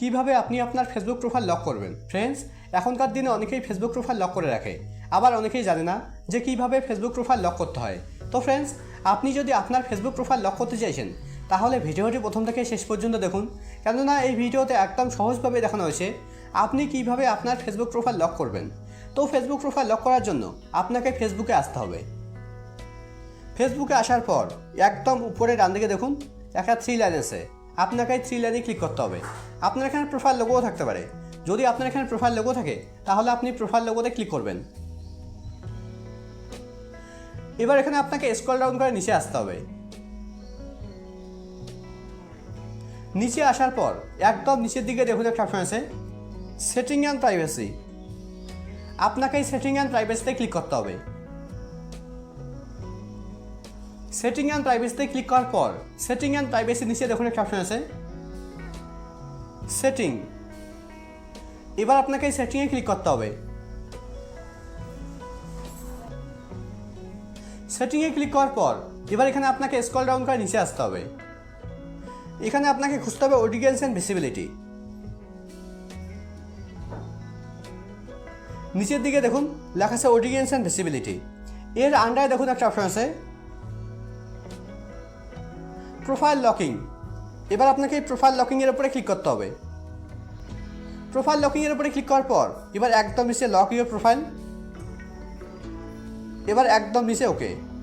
কীভাবে আপনি আপনার ফেসবুক প্রোফাইল লক করবেন? ফ্রেন্ডস এখনকার দিনে অনেকেই ফেসবুক প্রোফাইল লক করে রাখে। আবার অনেকেই জানে না যে কীভাবে ফেসবুক প্রোফাইল লক করতে হয়। তো ফ্রেন্ডস আপনি যদি আপনার ফেসবুক প্রোফাইল লক করতে চাইছেন, তাহলে ভিডিওটি প্রথম থেকে শেষ পর্যন্ত দেখুন। কেননা এই ভিডিওতে একদম সহজভাবে দেখানো হয়েছে আপনি কীভাবে আপনার ফেসবুক প্রোফাইল লক করবেন। তো ফেসবুক প্রোফাইল লক করার জন্য আপনাকে ফেসবুকে আসতে হবে। ফেসবুকে আসার পর একদম উপরে ডান দিকে দেখুন, একটা থ্রি লাইন আছে। আপনাকে থ্রি লাইনে ক্লিক করতে হবে। আপনার এখানে প্রোফাইল লোগোও থাকতে পারে। যদি আপনার এখানে প্রোফাইল লোগো থাকে, তাহলে আপনি প্রোফাইল লোগোতে ক্লিক করবেন। এবার এখানে আপনাকে স্ক্রল ডাউন করে নিচে আসতে হবে। নিচে আসার পর, একদম নিচের দিকে দেখুন একটা অপশন আছে সেটিং অ্যান্ড প্রাইভেসি আপনাকে এই সেটিং অ্যান্ড প্রাইভেসিতে ক্লিক করতে হবে। সেটিং অ্যান্ড প্রাইভেসিতে ক্লিক করার পর সেটিং অ্যান্ড প্রাইভেসি নিচে দেখুন একটা অপশন আছে। সেটিং এবার আপনাকে এই সেটিংয়ে ক্লিক করতে হবে। সেটিংয়ে ক্লিক করার পর, এবার এখানে আপনাকে স্কল ডাউন করে নিচে আসতে হবে। এখানে আপনাকে খুঁজতে হবে অডিয়েন্স অ্যান্ড ভিসিবিলিটি নিচের দিকে দেখুন, লেখা আছে অডিয়েন্স অ্যান্ড ভিসিবিলিটি এর আন্ডারে দেখুন একটা অপশন আছে। Profile locking. এবার আপনাকে প্রোফাইল লকিংয়ের উপরে ক্লিক করতে হবে। প্রোফাইল লকিংয়ের উপরে ক্লিক করার পর, এবার একদম নিচে লক ইউর প্রোফাইল। এবার একদম নিচে ওকে।